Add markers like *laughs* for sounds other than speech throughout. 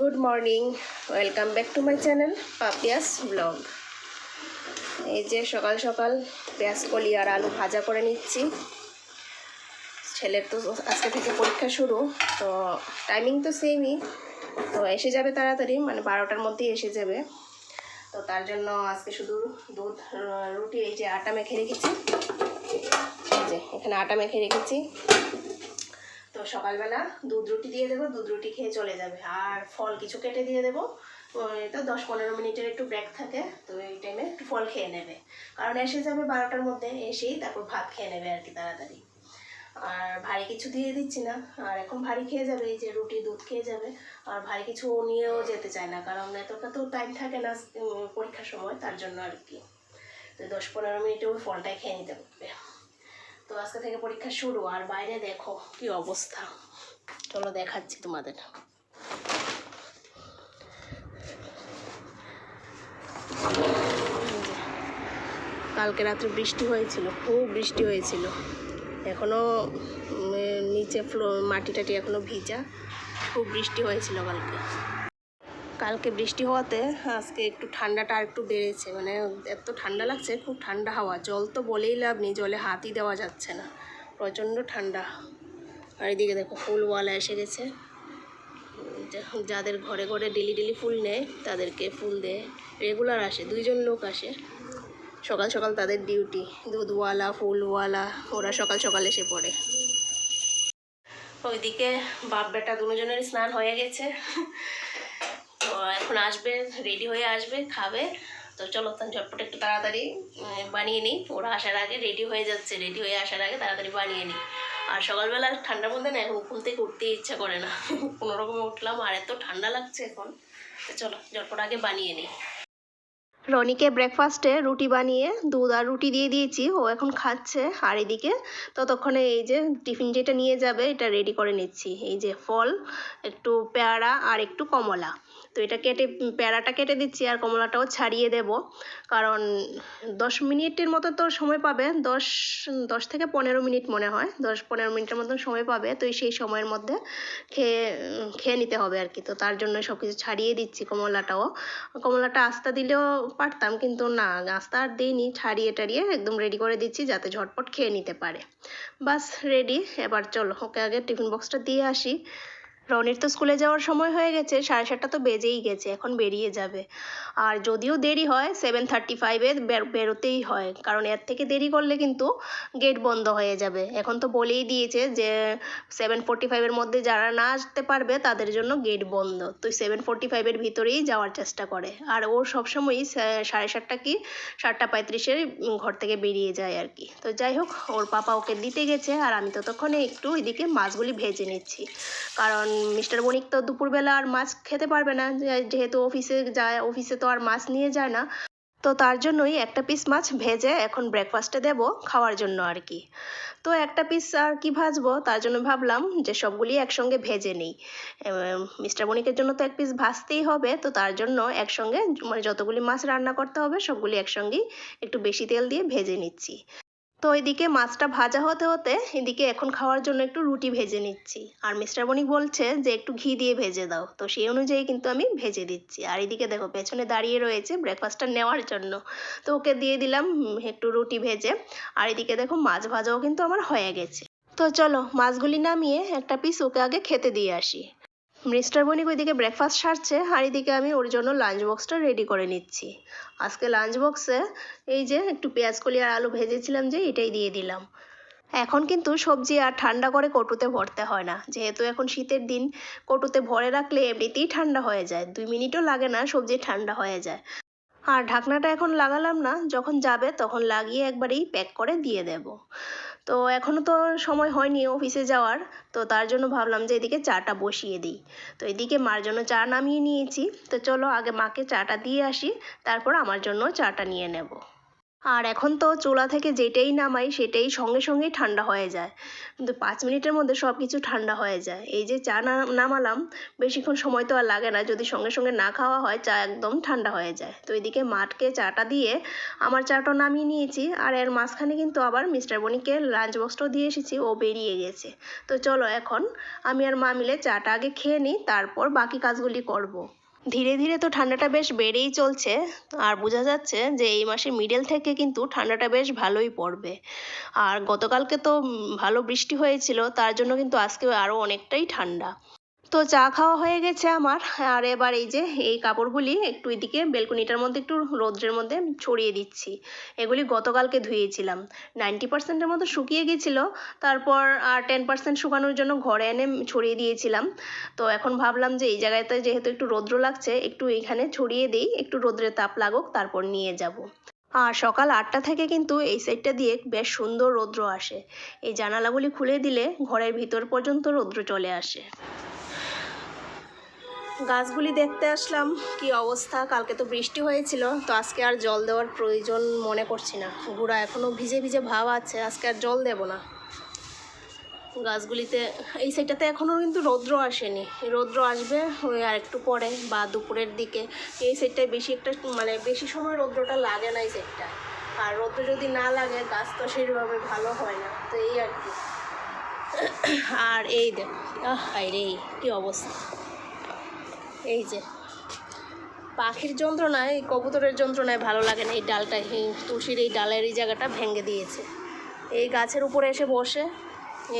Good morning, welcome back to my channel Papiya's blog. এই যে সকাল সকাল পেঁয়াজ, কলি আর আলু ভাজা করে নিচ্ছি। ছেলের তো আজকে থেকে পরীক্ষা শুরু, তো টাইমিং তো সেমই তো এসে যাবে তাড়াতাড়ি মানে বারোটার মধ্যেই এসে যাবে। তো তার জন্য আজকে শুধু দুধ, রুটি, এই যে আটা মেখে রেখেছি। এই যে এখানে আটা মেখে রেখেছি। সকালবেলা দুধ রুটি দিয়ে দেবো, দুধ রুটি খেয়ে চলে যাবে। আর ফল কিছু কেটে দিয়ে দেবো। তো দশ পনেরো মিনিটের একটু ব্রেক থাকে, তো এই টাইমে একটু ফল খেয়ে নেবে। কারণ এসে যাবে বারোটার মধ্যে, এসেই তারপর ভাত খেয়ে নেবে আর কি তাড়াতাড়ি। আর ভারী কিছু দিয়ে দিচ্ছি না। আর এখন ভারী খেয়ে যাবে, এই যে রুটি, দুধ খেয়ে যাবে। আর ভারী কিছু নিয়েও যেতে চায় না, কারণ এতটা তো টাইম থাকে না পরীক্ষার সময়, তার জন্য আর কি। তো দশ পনেরো মিনিটে ওই ফলটাই খেয়ে নিতে পারবে তো আজকে থেকে পরীক্ষা শুরু, আর বাইরে দেখো কি অবস্থা। চলো দেখাচ্ছি তোমাদের। কালকে রাত্রে বৃষ্টি হয়েছিল, খুব বৃষ্টি হয়েছিল। এখনও নিচে ফ্লো, মাটি টাটি এখনও ভিজা, খুব বৃষ্টি হয়েছিল কালকে। কালকে বৃষ্টি হওয়াতে আজকে একটু ঠান্ডাটা আর একটু বেড়েছে। মানে এত ঠান্ডা লাগছে, খুব ঠান্ডা হাওয়া। জল তো বলেই লাভ নেই, জলে হাতই দেওয়া যাচ্ছে না। প্রচণ্ড ঠান্ডা। আর এদিকে দেখো ফুলওয়ালা এসে গেছে। যাদের ঘরে ঘরে ডেলি ডেলি ফুল নেয়, তাদেরকে ফুল দেয়। রেগুলার আসে, দুইজন লোক আসে। সকাল সকাল তাদের ডিউটি, দুধওয়ালা, ফুলওয়ালা, ওরা সকাল সকাল এসে পড়ে। ওইদিকে বাপ বেটা দুজনের স্নান হয়ে গেছে। এখন আসবে রেডি হয়ে আসবে, খাবে। তো চলো তখন ঝটপট একটু তাড়াতাড়ি বানিয়ে নিই। ওরা আসার আগে রেডি হয়ে যাচ্ছে রেডি হয়ে আসার আগে তাড়াতাড়ি বানিয়ে নিই। আর সকালবেলা ঠান্ডার মধ্যে না, এখন ঘুম থেকে উঠতে ইচ্ছা করে না। *laughs* কোনোরকমে উঠলাম, আর এত ঠান্ডা লাগছে এখন। তো চলো, ঝটপট আগে বানিয়ে নিই। রনিকে ব্রেকফাস্টে রুটি বানিয়ে দুধ আর রুটি দিয়ে দিয়েছি। ও এখন খাচ্ছে আর এদিকে ততক্ষণে এই যে টিফিন যেটা নিয়ে যাবে এটা রেডি করে নিচ্ছি। এই যে ফল, একটু পেয়ারা আর একটু কমলা। তো এটা কেটে, পেয়ারাটা কেটে দিচ্ছি আর কমলাটাও ছাড়িয়ে দেব। কারণ দশ মিনিটের মতো তো সময় পাবে। দশ দশ থেকে পনেরো মিনিট মনে হয়। দশ পনেরো মিনিটের মতন সময় পাবে। তো সেই সময়ের মধ্যে খেয়ে খেয়ে নিতে হবে আর কি। তো তার জন্য সব কিছু ছাড়িয়ে দিচ্ছি কমলাটাও। কমলাটা আস্তা দিলেও পারতাম, কিন্তু না গাছটা আর দিইনি ছাড়িয়ে টাড়িয়ে একদম রেডি করে দিচ্ছি যাতে ঝটপট খেয়ে নিতে পারে। বাস রেডি এবার চলো, ওকে আগে টিফিন বক্সটা দিয়ে আসি। রনির তো স্কুলে যাওয়ার সময় হয়ে গেছে, সাড়ে সাতটা তো বেজেই গেছে, এখন বেরিয়ে যাবে। আর যদিও দেরি হয় সেভেন থার্টি ফাইভে বেরোতেই হয়, কারণ এর থেকে দেরি করলে কিন্তু গেট বন্ধ হয়ে যাবে। এখন তো বলেই দিয়েছে যে সেভেন ফোর্টি ফাইভের মধ্যে যারা না আসতে পারবে, তাদের জন্য গেট বন্ধ। তো সেভেন ফোর্টি ফাইভের ভিতরেই যাওয়ার চেষ্টা করে। আর ও সবসময়ই সাড়ে সাতটা কি, সাতটা পঁয়ত্রিশের ঘর থেকে বেরিয়ে যায় আর কি। তো যাই হোক, ওর পাপা ওকে দিতে গেছে, আর আমি ততক্ষণে একটু এদিকে মাছগুলি ভেজে নিচ্ছি। কারণ মিস্টার বণিক তো দুপুরবেলা আর মাছ খেতে পারবে না যেহেতু অফিসে যায়, অফিসে তো আর মাছ নিয়ে যায় না। তো তার জন্যই একটা পিস মাছ ভেজে এখন ব্রেকফাস্টে দেব খাওয়ার জন্য আর কি। তো একটা পিস আর কি ভাজবো, তার জন্য ভাবলাম যে সবগুলি একসঙ্গে ভেজে নিই। মিস্টার বণিকের জন্য তো এক পিস ভাজতেই হবে, তো তার জন্য একসঙ্গে মানে যতগুলি মাছ রান্না করতে হবে, সবগুলি একসঙ্গেই একটু বেশি তেল দিয়ে ভেজে নিচ্ছি। তো এদিকে মাছটা ভাজা হতে হতে এদিকে এখন খাওয়ার জন্য একটু রুটি ভেজে নিচ্ছি। আর মিস্টার বণিক বলছে যে একটু ঘি দিয়ে ভেজে দাও। তো সেই অনুযায়ী কিন্তু আমি ভেজে দিচ্ছি। আর এদিকে দেখো, পেছনে দাঁড়িয়ে রয়েছে ব্রেকফাস্টটা নেওয়ার জন্য। তো ওকে দিয়ে দিলাম একটু রুটি ভেজে। আর এদিকে দেখো, মাছ ভাজাও কিন্তু আমার হয়ে গেছে। তো চলো, মাছগুলি নামিয়ে একটা পিস ওকে আগে খেতে দিয়ে আসি। মিস্টার বণিক ওইদিকে ব্রেকফাস্ট সারছে, আর এদিকে আমি ওর জন্য লাঞ্চ বক্সটা রেডি করে নিচ্ছি। আজকে লাঞ্চ বক্সে এই যে একটু পেঁয়াজ কলি আর আলু ভেজেছিলাম যে, এটাই দিয়ে দিলাম। এখন কিন্তু সবজি আর ঠান্ডা করে কটুতে ভরতে হয় না। যেহেতু এখন শীতের দিন, কটুতে ভরে রাখলে এমনিতেই ঠান্ডা হয়ে যায়। দুই মিনিটও লাগে না, সবজি ঠান্ডা হয়ে যায়। আর ঢাকনাটা এখন লাগালাম না, যখন যাবে তখন লাগিয়ে একবারেই প্যাক করে দিয়ে দেব। তো এখনও তো সময় হয়নি অফিসে যাওয়ার, তো তার জন্য ভাবলাম যে এদিকে চাটা বসিয়ে দিই। তো এদিকে মার জন্য চা নামিয়ে নিয়েছি, তো চলো আগে মাকে চাটা দিয়ে আসি, তারপর আমার জন্য চাটা নিয়ে নেব। আর এখন তো চুলা থেকে যেটাই নামাই সেটাই সঙ্গে সঙ্গেই ঠান্ডা হয়ে যায়। কিন্তু পাঁচ মিনিটের মধ্যে সব কিছু ঠান্ডা হয়ে যায়। এই যে চা না, নামালাম, বেশিক্ষণ সময় তো আর লাগে না। যদি সঙ্গে সঙ্গে না খাওয়া হয়, চা একদম ঠান্ডা হয়ে যায়। তো এদিকে মাঠকে চাটা দিয়ে আমার চাটা নামিয়ে নিয়েছি। আর এর মাঝখানে কিন্তু আবার মিস্টার বনিকে লাঞ্চ বক্সটাও দিয়ে এসেছি। ও বেরিয়ে গেছে। তো চলো এখন আমি আর মা মিলে চাটা আগে খেয়ে নিই, তারপর বাকি কাজগুলি করব। ধীরে ধীরে তো ঠান্ডাটা বেশ বেড়েই চলছে, আর বোঝা যাচ্ছে যে এই মাসে মিডল থেকে কিন্তু ঠান্ডাটা বেশ ভালোই পড়বে। আর গতকালকে তো ভালো বৃষ্টি হয়েছিল, তার জন্য কিন্তু আজকে আরও অনেকটাই ঠান্ডা। তো চা খাওয়া হয়ে গেছে আমার। আর এবার এই যে, এই কাপড়গুলি একটু এদিকে বেলকুনিটার মধ্যে একটু রৌদ্রের মধ্যে ছড়িয়ে দিচ্ছি। এগুলি গতকালকে ধুয়েছিলাম। নাইনটি পার্সেন্টের মতো শুকিয়ে গেছিল। তারপর আর টেন পার্সেন্ট শুকানোর জন্য ঘরে এনে ছড়িয়ে দিয়েছিলাম। তো এখন ভাবলাম যে এই জায়গাতে যেহেতু একটু রৌদ্র লাগছে, একটু এইখানে ছড়িয়ে দিই, একটু রৌদ্রের তাপ লাগুক, তারপর নিয়ে যাব। আর সকাল আটটা থেকে কিন্তু এই সাইডটা দিয়ে বেশ সুন্দর রৌদ্র আসে। এই জানালাগুলি খুলে দিলে ঘরের ভিতর পর্যন্ত রৌদ্র চলে আসে। গাছগুলি দেখতে আসলাম, কি অবস্থা? কালকে তো বৃষ্টি হয়েছিল, তো আজকে আর জল দেওয়ার প্রয়োজন মনে করছি না। গুঁড়া এখনও ভিজে ভিজে ভাব আছে, আজকে আর জল দেব না। গাছগুলিতে, এই সাইডটাতে এখনও কিন্তু রৌদ্র আসেনি। রৌদ্র আসবে ওই আর একটু পরে বা দুপুরের দিকে। এই সাইডটায় বেশি একটা মানে বেশি সময় রৌদ্রটা লাগে না এই সাইডটা আর রৌদ্র যদি না লাগে, গাছ তো সেইভাবে ভালো হয় না, তো এই আর কি। আর এই দেখ, আহ রে, কি অবস্থা। এই যে পাখির যন্ত্রণায় এই কবুতরের যন্ত্রণায় ভালো লাগে না এই ডালটা। এই তুলসীর এই ডালের এই জায়গাটা ভেঙে দিয়েছে। এই গাছের উপরে এসে বসে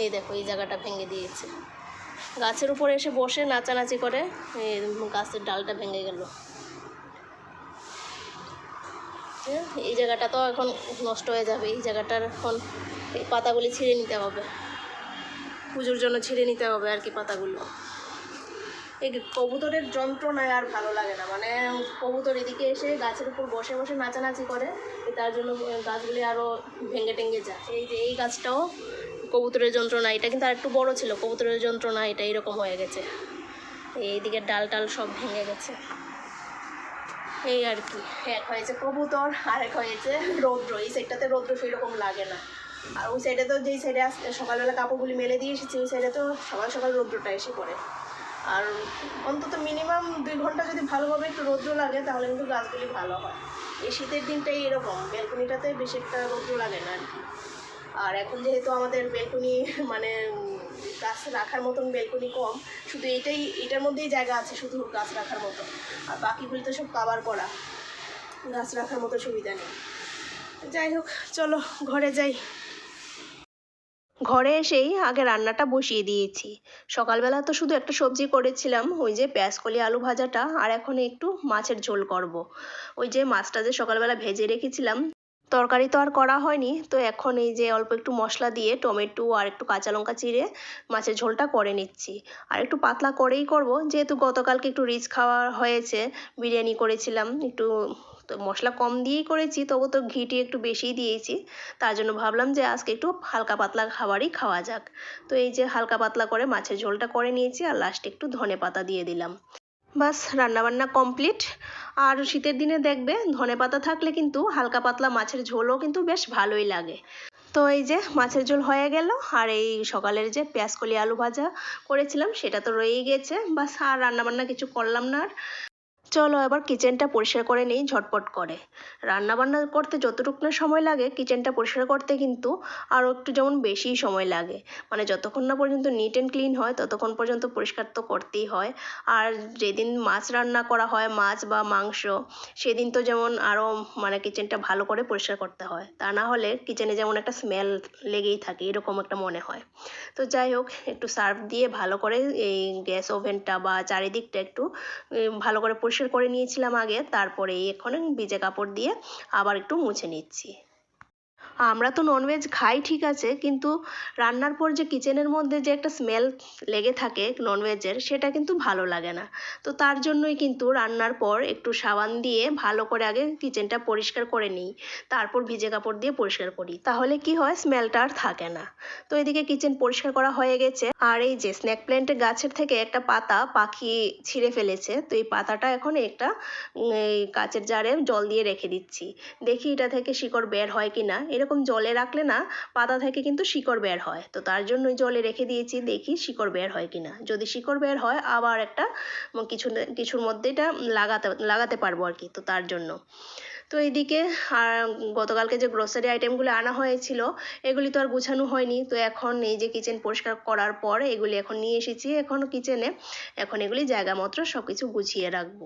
এই দেখো এই জায়গাটা ভেঙে দিয়েছে। গাছের উপরে এসে বসে নাচানাচি করে এই গাছের ডালটা ভেঙে গেল। হ্যাঁ, এই জায়গাটা তো এখন নষ্ট হয়ে যাবে। এই জায়গাটার এখন এই পাতাগুলি ছিঁড়ে নিতে হবে। পুজোর জন্য ছিঁড়ে নিতে হবে আর কি পাতাগুলো। এই কবুতরের যন্ত্রণায় আর ভালো লাগে না। মানে কবুতর এদিকে এসে গাছের উপর বসে বসে নাচানাচি করে তার জন্য গাছগুলি আরও ভেঙে টেঙ্গে যায়। এই যে এই গাছটাও কবুতরের যন্ত্রণা, এটা কিন্তু আর একটু বড় ছিল, কবুতরের যন্ত্রণা এটা এরকম হয়ে গেছে। এইদিকে ডাল টাল সব ভেঙে গেছে। এই আর কি, এক হয়েছে কবুতর আর এক হয়েছে রৌদ্র। এই সাইডটাতে রৌদ্র সেই রকম লাগে না। আর ওই সাইডে তো যেই সাইডে সকালবেলা কাপড়গুলি মেলে দিয়ে এসেছি, ওই সাইডে তো সকাল সকাল রৌদ্রটা এসে পড়ে। আর অন্তত মিনিমাম দুই ঘণ্টা যদি ভালোভাবে একটু রৌদ্র লাগে, তাহলে কিন্তু গাছগুলি ভালো হয়। এই শীতের দিনটাই এরকম, বেলকনিটাতে বেশি একটা রৌদ্র লাগে না আর কি। আর এখন যেহেতু আমাদের বেলকনি মানে গাছ রাখার মতন বেলকনি কম, শুধু এটাই, এটার মধ্যেই জায়গা আছে শুধু গাছ রাখার মতো। আর বাকিগুলি তো সব কাবার করা, গাছ রাখার মতো সুবিধা নেই। যাই হোক, চলো, ঘরে যাই। ঘরে এসেই আগে রান্নাটা বসিয়ে দিয়েছি সকালবেলা তো শুধু একটা সবজি করেছিলাম, ওই যে পেঁয়াজকলি আলু ভাজাটা, আর এখন একটু মাছের ঝোল করব। ওই যে মাছটা যে সকালবেলা ভেজে রেখেছিলাম তরকারি তো আর করা হয়নি। তো এখন এই যে অল্প একটু মশলা দিয়ে টমেটো আর একটু কাঁচা লঙ্কা চিড়ে মাছের ঝোলটা করে নিচ্ছি। আর একটু পাতলা করেই করব। যেহেতু গতকালকে একটু রিচ খাওয়া হয়েছে, বিরিয়ানি করেছিলাম, একটু তো মশলা কম দিয়েই করেছি, তবু তো ঘিটি একটু বেশিই দিয়েছি। তার জন্য ভাবলাম যে আজকে একটু হালকা পাতলা খাবারই খাওয়া যাক। তো এই যে হালকা পাতলা করে মাছের ঝোলটা করে নিয়েছি, আর লাস্টে একটু ধনে পাতা দিয়ে দিলাম। বাস, রান্নাবান্না কমপ্লিট আর শীতের দিনে দেখবে, ধনে পাতা থাকলে কিন্তু হালকা পাতলা মাছের ঝোলও কিন্তু বেশ ভালোই লাগে। তো এই যে মাছের ঝোল হয়ে গেল, আর এই সকালের যে পেঁয়াজকলি আলু ভাজা করেছিলাম, সেটা তো রয়েই গেছে। বাস, আর রান্নাবান্না কিছু করলাম না আর। চলো এবার কিচেনটা পরিষ্কার করে নিই, ঝটপট করে। রান্না বান্না করতে যতটুকু না সময় লাগে, কিচেনটা পরিষ্কার করতে কিন্তু আরও একটু যেমন বেশিই সময় লাগে। মানে যতক্ষণ না পর্যন্ত নিট অ্যান্ড ক্লিন হয়, ততক্ষণ পর্যন্ত পরিষ্কার তো করতেই হয়। আর যেদিন মাছ রান্না করা হয়, মাছ বা মাংস, সেদিন তো যেমন আরও মানে কিচেনটা ভালো করে পরিষ্কার করতে হয়। তা না হলে কিচেনে যেমন একটা স্মেল লেগেই থাকে, এরকম একটা মনে হয়। তো যাই হোক, একটু সার্ফ দিয়ে ভালো করে এই গ্যাস ওভেনটা বা চারিদিকটা একটু ভালো করে পরিষ্কার করে নিয়েছিলাম আগে তারপরে এখন ভিজে কাপড় দিয়ে আবার একটু মুছে নিচ্ছি। আমরা তো ননভেজ খাই, ঠিক আছে, কিন্তু রান্নার পর যে কিচেনের মধ্যে যে একটা স্মেল লেগে থাকে ননভেজের সেটা কিন্তু ভালো লাগে না। তো তার জন্যই কিন্তু রান্নার পর একটু সাবান দিয়ে ভালো করে আগে কিচেনটা পরিষ্কার করে নিই, তারপর ভিজে কাপড় দিয়ে পরিষ্কার করি, তাহলে কি হয় স্মেলটা আর থাকে না। তো এদিকে কিচেন পরিষ্কার করা হয়ে গেছে, আর এই যে স্ন্যাক প্ল্যান্টের গাছের থেকে একটা পাতা পাখি ছিঁড়ে ফেলেছে, তো এই পাতাটা এখন একটা কাচের জারে জল দিয়ে রেখে দিচ্ছি। দেখি এটা থেকে শিকড় বের হয় কি না এরকম জলে রাখলে না পাতা থেকে কিন্তু শিকড় বের হয়। তো তার জন্যই জলে রেখে দিয়েছি, দেখি শিকড় বের হয় কি না যদি শিকড় বের হয়, আবার একটা কিছু কিছুর মধ্যে এটা লাগাতে লাগাতে পারব আর কি, তো তার জন্য। তো এইদিকে, আর গতকালকে যে গ্রোসারি আইটেমগুলো আনা হয়েছিল, এগুলি তো আর গুছানো হয়নি। তো এখন এই যে কিচেন পরিষ্কার করার পর এগুলি এখন নিয়ে এসেছি। এখন কিচেনে এখন এগুলি জায়গা মতো সব কিছু গুছিয়ে রাখব।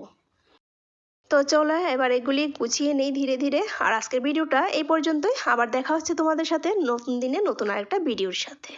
তো চলো, এবার এগুলি গুছিয়ে নেই ধীরে ধীরে। আর আজকের ভিডিওটা এই পর্যন্তই। আবার দেখা হচ্ছে তোমাদের সাথে নতুন দিনে নতুন আরেকটা ভিডিওর সাথে।